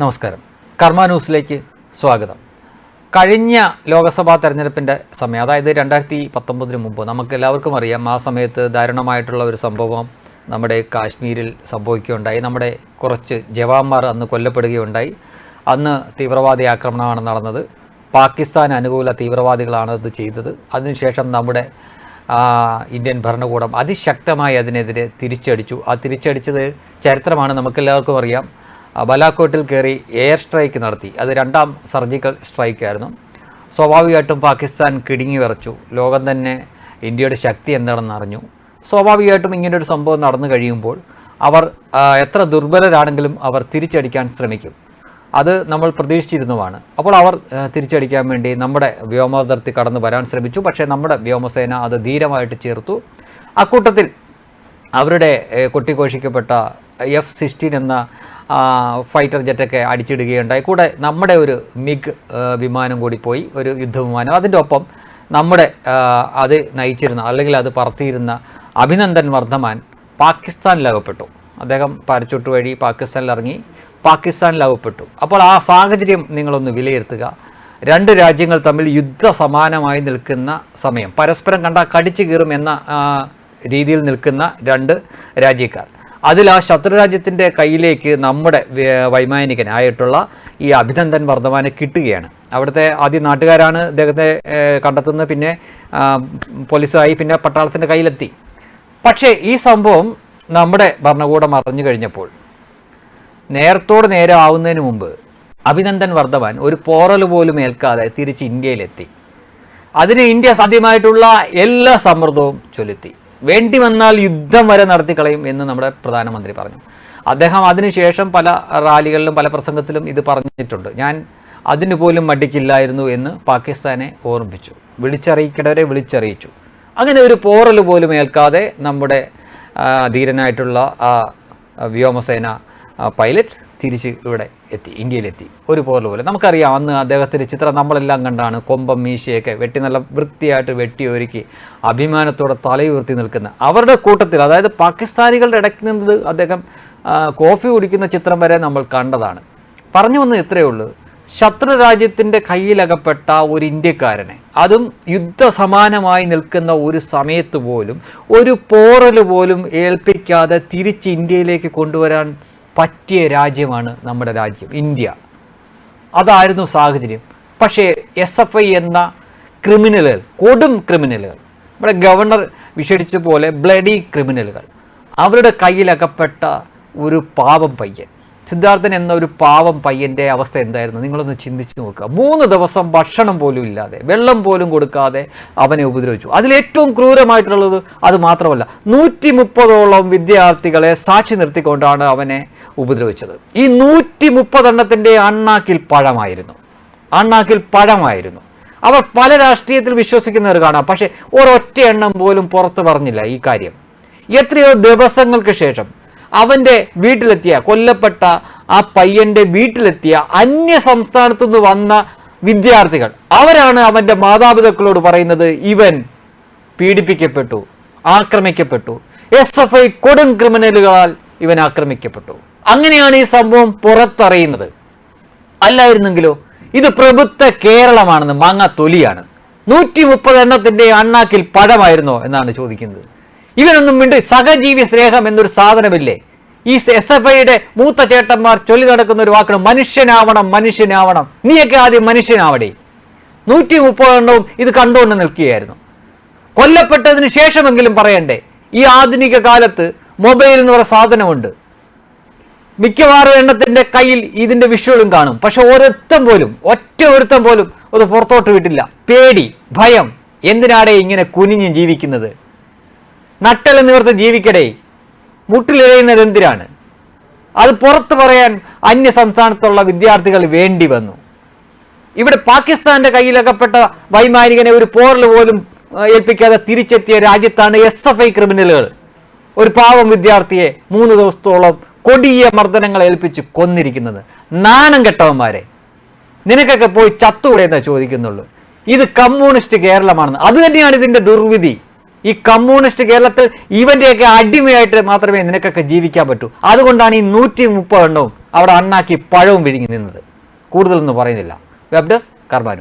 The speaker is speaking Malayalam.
നമസ്കാരം. കർമ്മ ന്യൂസിലേക്ക് സ്വാഗതം. കഴിഞ്ഞ ലോക്സഭാ തെരഞ്ഞെടുപ്പിന്റെ സമയം അതായത് രണ്ടായിരത്തി പത്തൊമ്പതിന് മുമ്പ് നമുക്ക് എല്ലാവർക്കും അറിയാം ആ സമയത്ത് ദാരുണമായിട്ടുള്ള ഒരു സംഭവം നമ്മുടെ കാശ്മീരിൽ സംഭവിക്കുകയുണ്ടായി. നമ്മുടെ കുറച്ച് ജവാന്മാർ അന്ന് കൊല്ലപ്പെടുകയുണ്ടായി. അന്ന് തീവ്രവാദി ആക്രമണമാണ് നടന്നത്. പാകിസ്ഥാൻ അനുകൂല തീവ്രവാദികളാണ് അത് ചെയ്തത്. അതിനുശേഷം നമ്മുടെ ഇന്ത്യൻ ഭരണകൂടം അതിശക്തമായി അതിനെതിരെ തിരിച്ചടിച്ചു. ആ തിരിച്ചടിച്ചത് ചരിത്രമാണ് നമുക്കെല്ലാവർക്കും അറിയാം. ബലാക്കോട്ടിൽ കയറി എയർ സ്ട്രൈക്ക് നടത്തി. അത് രണ്ടാം സർജിക്കൽ സ്ട്രൈക്കായിരുന്നു. സ്വാഭാവികമായിട്ടും പാകിസ്ഥാൻ കിടുങ്ങി വിറച്ചു. ലോകം തന്നെ ഇന്ത്യയുടെ ശക്തി എന്താണെന്ന് അറിഞ്ഞു. സ്വാഭാവികമായിട്ടും ഒരു സംഭവം നടന്നു കഴിയുമ്പോൾ അവർ എത്ര ദുർബലരാണെങ്കിലും അവർ തിരിച്ചടിക്കാൻ ശ്രമിക്കും. അത് നമ്മൾ പ്രതീക്ഷിച്ചിരുന്നതാണ്. അപ്പോൾ അവർ തിരിച്ചടിക്കാൻ വേണ്ടി നമ്മുടെ വ്യോമോദർത്തി കടന്നു വരാൻ ശ്രമിച്ചു. പക്ഷേ നമ്മുടെ വ്യോമസേന അത് ധീരമായിട്ട് ചേർത്തു. അക്കൂട്ടത്തിൽ അവരുടെ കൊട്ടിഘോഷിക്കപ്പെട്ട എഫ് സിക്സ്റ്റീൻ എന്ന ഫൈറ്റർ ജെറ്റൊക്കെ അടിച്ചിടുകയുണ്ടായി. കൂടെ നമ്മുടെ ഒരു മിഗ് വിമാനം കൂടി പോയി. ഒരു യുദ്ധവിമാനം. അതിന്റെ ഒപ്പം നമ്മുടെ അത് നയിച്ചിരുന്ന അല്ലെങ്കിൽ അത് പറത്തിയിരുന്ന അഭിനന്ദൻ വർദ്ധമാൻ പാകിസ്ഥാനിൽ അകപ്പെട്ടു അദ്ദേഹം പാരച്ചൂട്ട് വഴി പാകിസ്ഥാനിൽ ഇറങ്ങി പാകിസ്ഥാനിൽ അകപ്പെട്ടു അപ്പോൾ ആ സാഹചര്യം നിങ്ങളൊന്ന് വിലയിരുത്തുക. രണ്ട് രാജ്യങ്ങൾ തമ്മിൽ യുദ്ധ സമാനമായി നിൽക്കുന്ന സമയം. പരസ്പരം കണ്ടാൽ കടിച്ചു കീറും എന്ന രീതിയിൽ നിൽക്കുന്ന രണ്ട് രാജ്യക്കാർ. അതിൽ ആ ശത്രുരാജ്യത്തിന്റെ കയ്യിലേക്ക് നമ്മുടെ വൈമാനികനായിട്ടുള്ള ഈ അഭിനന്ദൻ വർദ്ധമാനെ കിട്ടുകയാണ്. അവിടുത്തെ ആദ്യം നാട്ടുകാരാണ് അദ്ദേഹത്തെ കണ്ടെത്തുന്ന കണ്ടെത്തുന്നത്. പിന്നെ പോലീസായി പിന്നെ പട്ടാളത്തിന്റെ കയ്യിലെത്തി. പക്ഷേ ഈ സംഭവം നമ്മുടെ ഭരണകൂടം അറിഞ്ഞു കഴിഞ്ഞപ്പോൾ നേരത്തോട് നേരെ ആവുന്നതിന് മുമ്പ് അഭിനന്ദൻ വർദ്ധമാൻ ഒരു പോറൽ പോലും ഏൽക്കാതെ തിരിച്ച് ഇന്ത്യയിലെത്തി. അതിന് ഇന്ത്യ സാധ്യമായിട്ടുള്ള എല്ലാ സമ്മർദ്ദവും ചൊലുത്തി. വേണ്ടി വന്നാൽ യുദ്ധം വരെ നടത്തിക്കളയും എന്ന് നമ്മുടെ പ്രധാനമന്ത്രി പറഞ്ഞു. അദ്ദേഹം അതിനുശേഷം പല റാലികളിലും പല പ്രസംഗത്തിലും ഇത് പറഞ്ഞിട്ടുണ്ട്. ഞാൻ അതിനുപോലും മടിക്കില്ലായിരുന്നു എന്ന് പാകിസ്ഥാനെ ഓർമ്മിപ്പിച്ചു. വിളിച്ചറിയിക്കേണ്ടവരെ വിളിച്ചറിയിച്ചു. അങ്ങനെ ഒരു പോറൽ പോലും ഏൽക്കാതെ നമ്മുടെ ധീരനായിട്ടുള്ള ആ വ്യോമസേന പൈലറ്റ് തിരിച്ച് ഇവിടെ എത്തി ഇന്ത്യയിലെത്തി. ഒരു പോലെ പോലെ നമുക്കറിയാം അന്ന് അദ്ദേഹത്തിന്റെ ചിത്രം നമ്മളെല്ലാം കണ്ടാണ്. കൊമ്പം മീശയൊക്കെ വെട്ടി നല്ല വൃത്തിയായിട്ട് വെട്ടി ഒരുക്കി അഭിമാനത്തോടെ തലയുയർത്തി നിൽക്കുന്ന. അവരുടെ കൂട്ടത്തിൽ അതായത് പാകിസ്ഥാനികളുടെ ഇടയ്ക്ക് നിന്നത് അദ്ദേഹം കോഫി കുടിക്കുന്ന ചിത്രം വരെ നമ്മൾ കണ്ടതാണ്. പറഞ്ഞു വന്നത് ഇത്രയേ ഉള്ളൂ. ശത്രു രാജ്യത്തിന്റെ കയ്യിലകപ്പെട്ട ഒരു ഇന്ത്യക്കാരനെ അതും യുദ്ധസമാനമായി നിൽക്കുന്ന ഒരു സമയത്ത് പോലും ഒരു പോറൽ പോലും ഏൽപ്പിക്കാതെ തിരിച്ച് ഇന്ത്യയിലേക്ക് കൊണ്ടുവരാൻ പറ്റിയ രാജ്യമാണ് നമ്മുടെ രാജ്യം ഇന്ത്യ. അതായിരുന്നു സാഹചര്യം. പക്ഷേ എസ് എഫ് ഐ എന്ന ക്രിമിനലുകൾ കൊടും ക്രിമിനലുകൾ നമ്മുടെ ഗവർണർ വിശേഷിച്ച പോലെ ബ്ലഡി ക്രിമിനലുകൾ അവരുടെ കയ്യിലകപ്പെട്ട ഒരു പാപം പയ്യൻ സിദ്ധാർത്ഥൻ എന്ന ഒരു പാവം പയ്യന്റെ അവസ്ഥ എന്തായിരുന്നു? നിങ്ങളൊന്ന് ചിന്തിച്ചു നോക്കുക. മൂന്ന് ദിവസം ഭക്ഷണം പോലും ഇല്ലാതെ വെള്ളം പോലും കൊടുക്കാതെ അവനെ ഉപദ്രവിച്ചു. അതിലേറ്റവും ക്രൂരമായിട്ടുള്ളത് അത് മാത്രമല്ല നൂറ്റി മുപ്പതോളം വിദ്യാർത്ഥികളെ സാക്ഷി നിർത്തിക്കൊണ്ടാണ് അവനെ ഉപദ്രവിച്ചത്. ഈ നൂറ്റി മുപ്പതെണ്ണത്തിന്റെ അണ്ണാക്കിൽ പഴമായിരുന്നു. അണ്ണാക്കിൽ പഴമായിരുന്നു. അവർ പല രാഷ്ട്രീയത്തിൽ വിശ്വസിക്കുന്നവർ കാണാം. പക്ഷേ ഒരൊറ്റ എണ്ണം പോലും പുറത്ത് പറഞ്ഞില്ല ഈ കാര്യം. എത്രയോ ദിവസങ്ങൾക്ക് ശേഷം അവന്റെ വീട്ടിലെത്തിയ കൊല്ലപ്പെട്ട ആ പയ്യന്റെ വീട്ടിലെത്തിയ അന്യ സംസ്ഥാനത്തു നിന്ന് വന്ന വിദ്യാർത്ഥികൾ. അവരാണ് അവന്റെ മാതാപിതാക്കളോട് പറയുന്നത് ഇവൻ പീഡിപ്പിക്കപ്പെട്ടു ആക്രമിക്കപ്പെട്ടു. എസ് എഫ് ഐ കൊടും ക്രിമിനലുകളാൽ ഇവൻ ആക്രമിക്കപ്പെട്ടു. അങ്ങനെയാണ് ഈ സംഭവം പുറത്തറിയുന്നത്. അല്ലായിരുന്നെങ്കിലോ ഇത് പ്രഭുത്വ കേരളമാണെന്ന് മാങ്ങ തൊലിയാണ് നൂറ്റി മുപ്പത് എണ്ണത്തിന്റെ അണ്ണാക്കിൽ പഴമായിരുന്നോ എന്നാണ് ചോദിക്കുന്നത്. ഇവനൊന്നും മിണ്ട് സഹജീവി സ്നേഹം എന്നൊരു സാധനമില്ലേ? ഈ എസ് എഫ് ഐയുടെ മൂത്ത ചേട്ടന്മാർ ചൊല്ലി നടക്കുന്ന ഒരു വാക്കാണ് മനുഷ്യനാവണം മനുഷ്യനാവണം. നീയൊക്കെ ആദ്യം മനുഷ്യനാവടേ. നൂറ്റി മുപ്പതെണ്ണവും ഇത് കണ്ടുകൊണ്ട് നിൽക്കുകയായിരുന്നു. കൊല്ലപ്പെട്ടതിന് ശേഷമെങ്കിലും പറയണ്ടേ ഈ ആധുനിക കാലത്ത് മൊബൈൽ എന്ന് പറയുന്ന സാധനമുണ്ട്. മിക്കവാറും എണ്ണത്തിന്റെ കയ്യിൽ ഇതിന്റെ വിഷ്വലും കാണും. പക്ഷെ ഒരൊരുത്തം പോലും ഒറ്റ ഒരുത്തം പോലും അത് പുറത്തോട്ട് വിട്ടില്ല. പേടി ഭയം. എന്തിനാടേ ഇങ്ങനെ കുനിഞ്ഞ് ജീവിക്കുന്നത്? നട്ടൽ നിവർത്ത് ജീവിക്കടേ. മുട്ടിലിഴയുന്നത് എന്തിനാണ്? അത് പുറത്തു പറയാൻ അന്യ സംസ്ഥാനത്തുള്ള വിദ്യാർത്ഥികൾ വേണ്ടി വന്നു. ഇവിടെ പാകിസ്ഥാന്റെ കയ്യിലകപ്പെട്ട വൈമാനികനെ ഒരു പോറൽ പോലും ഏൽപ്പിക്കാതെ തിരിച്ചെത്തിയ രാജ്യത്താണ് എസ് എഫ് ഐ ക്രിമിനലുകൾ. ഒരു പാവം വിദ്യാർത്ഥിയെ മൂന്ന് ദിവസത്തോളം കൊടിയ മർദ്ദനങ്ങൾ ഏൽപ്പിച്ച് കൊന്നിരിക്കുന്നത്. നാണം കെട്ടവന്മാരെ. നിനക്കൊക്കെ പോയി ചത്തുകൂടെ എന്നാ ചോദിക്കുന്നുള്ളൂ. ഇത് കമ്മ്യൂണിസ്റ്റ് കേരളമാണെന്ന്. അത് തന്നെയാണ് ഇതിന്റെ ദുർവിധി. ഈ കമ്മ്യൂണിസ്റ്റ് കേരളത്തിൽ ഇവന്റെയൊക്കെ അടിമയായിട്ട് മാത്രമേ നിനക്കൊക്കെ ജീവിക്കാൻ പറ്റൂ. അതുകൊണ്ടാണ് ഈ നൂറ്റി മുപ്പത് എണ്ണവും അവിടെ അണ്ണാക്കി പഴവും വിഴുങ്ങി നിന്നത്. കൂടുതലൊന്നും പറയുന്നില്ല. Web desk Karma